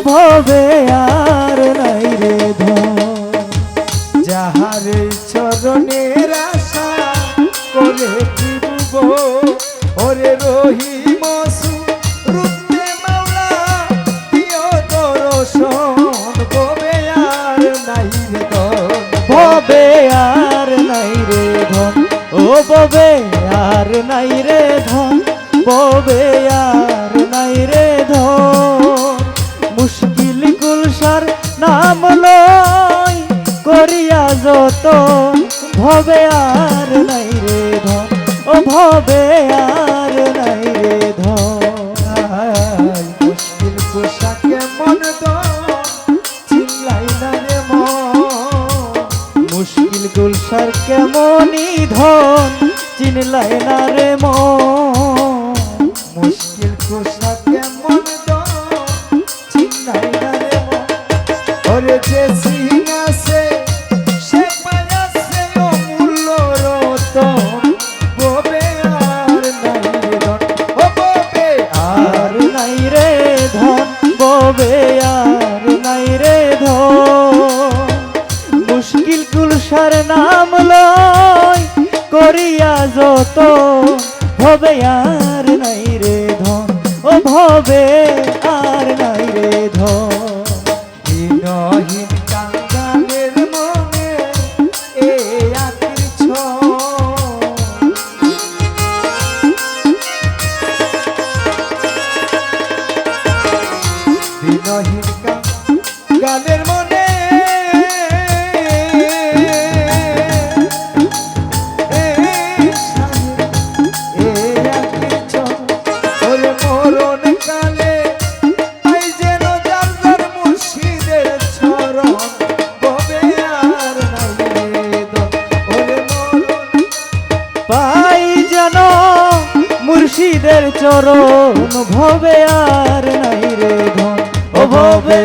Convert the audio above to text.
ভবে আর নাই রে যাহার চরণের আশা করে ফিরব, ওরে রহিম রুতে মাওলা, দিও দর্শন গবে আর নাই রে ভবে আর নাই রে ধন? ও ভবে আর নাই রে ধন? ভবে আর নাই রে ধন? যত ভবে আর নাই রে ধন। ও ভবে আর নাই রে ধন। মুশকিল পোশাকে মন দো চিল্লাই না রে মুশকিল গুলশার কেমনই ধন চিনলাই না রে মুশকিল পোশাকে মন দো নাম করিয়া যত, ভবে আর নাই রে ধন, ও ভবে আর নাই রে ধন। হীনহীন কাঙ্গালের মনে এ আখির ছোঁয়া দিনহীন পাই যেন মুর্শিদের চরণ ভবে আর নাই রে ধন। ও ভবে